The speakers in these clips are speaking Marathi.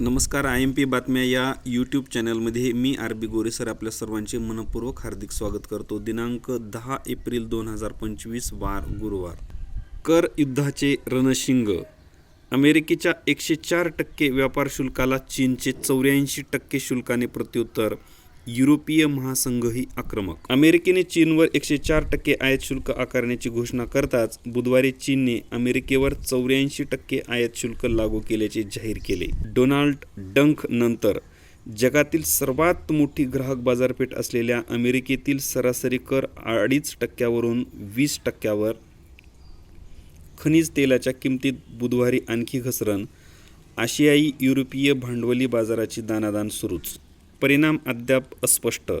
नमस्कार आय एम पी बातम्या या यूट्यूब चॅनलमध्ये मी आर बी गोरे सर आपल्या सर्वांचे मनपूर्वक हार्दिक स्वागत करतो. दिनांक दहा एप्रिल दोन हजार पंचवीस वार गुरुवार. कर युद्धाचे रणशिंग. अमेरिकेच्या एकशे चार टक्के व्यापार शुल्काला चीनचे चौऱ्याऐंशी टक्के शुल्काने प्रत्युत्तर. युरोपीय महासंघही आक्रमक. अमेरिकेने चीनवर एकशे चार टक्के आयात शुल्क आकारण्याची घोषणा करताच बुधवारी चीनने अमेरिकेवर चौऱ्याऐंशी टक्के आयात शुल्क लागू केल्याचे जाहीर केले. डोनाल्ड डंक नंतर जगातील सर्वात मोठी ग्राहक बाजारपेठ असलेल्या अमेरिकेतील सरासरी कर अडीच टक्क्यावरून वीस टक्क्यावर. खनिज तेलाच्या किमतीत बुधवारी आणखी घसरण. आशियाई युरोपीय भांडवली बाजाराची दानादान सुरूच. परिणाम अद्याप अस्पष्ट.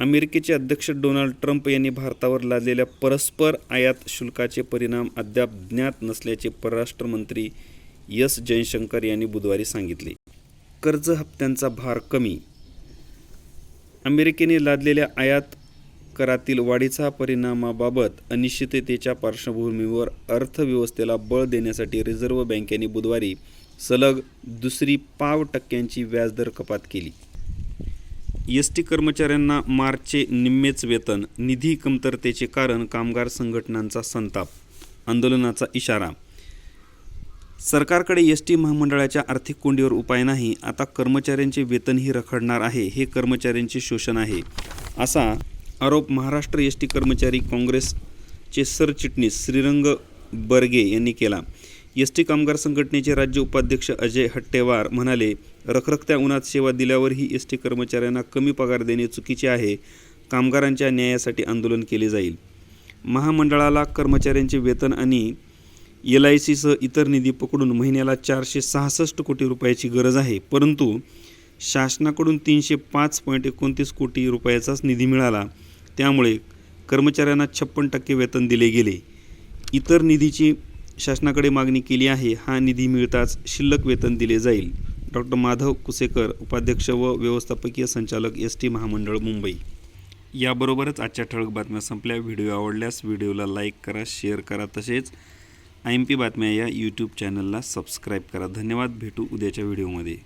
अमेरिकेचे अध्यक्ष डोनाल्ड ट्रम्प यांनी भारतावर लादलेल्या परस्पर आयात शुल्काचे परिणाम अद्याप ज्ञात नसल्याचे परराष्ट्र मंत्री एस जयशंकर यांनी बुधवारी सांगितले. कर्ज हप्त्यांचा भार कमी. अमेरिकेने लादलेल्या आयात करातील वाढीचा परिणामाबाबत अनिश्चिततेच्या पार्श्वभूमीवर अर्थव्यवस्थेला बळ देण्यासाठी रिझर्व्ह बँकेने बुधवारी सलग दुसरी पाव टक्क्यांची व्याजदर कपात केली. एस टी कर्मचाऱ्यांना मार्चचे निम्मेच वेतन निधी कमतरतेचे कारण कामगार संघटनांचा संताप आंदोलनाचा इशारा. सरकारकडे एस टी महामंडळाच्या आर्थिक कोंडीवर उपाय नाही आता कर्मचाऱ्यांचे वेतनही रखडणार आहे हे कर्मचाऱ्यांचे शोषण आहे असा आरोप महाराष्ट्र एस टी कर्मचारी काँग्रेसचे सरचिटणीस श्रीरंग बर्गे यांनी केला. एस टी कामगार संघटनेचे राज्य उपाध्यक्ष अजय हट्टेवार म्हणाले रखरखत्या उन्हात सेवा दिल्यावरही एस टी कर्मचाऱ्यांना कमी पगार देणे चुकीचे आहे. कामगारांच्या न्यायासाठी आंदोलन केले जाईल. महामंडळाला कर्मचाऱ्यांचे वेतन आणि एल आय सीसह इतर निधी पकडून महिन्याला चारशे सहासष्ट कोटी रुपयाची गरज आहे. परंतु शासनाकडून तीनशे पाच पॉईंट एकोणतीस कोटी रुपयाचाच निधी मिळाला. त्यामुळे कर्मचाऱ्यांना छप्पन टक्के वेतन दिले गेले. इतर निधीची शासनाकडे मागणी केली आहे हा निधी मिळताच शिल्लक वेतन दिले जाईल. डॉक्टर माधव कुसेकर उपाध्यक्ष व व्यवस्थापकीय संचालक एस टी महामंडळ मुंबई. याबरोबरच आजच्या ठळक बातम्या संपल्या. व्हिडिओ आवडल्यास व्हिडिओला लाईक करा शेअर करा तसेच आय एम पी बातम्या या यूट्यूब चॅनलला सबस्क्राईब करा. धन्यवाद. भेटू उद्याच्या व्हिडिओमध्ये.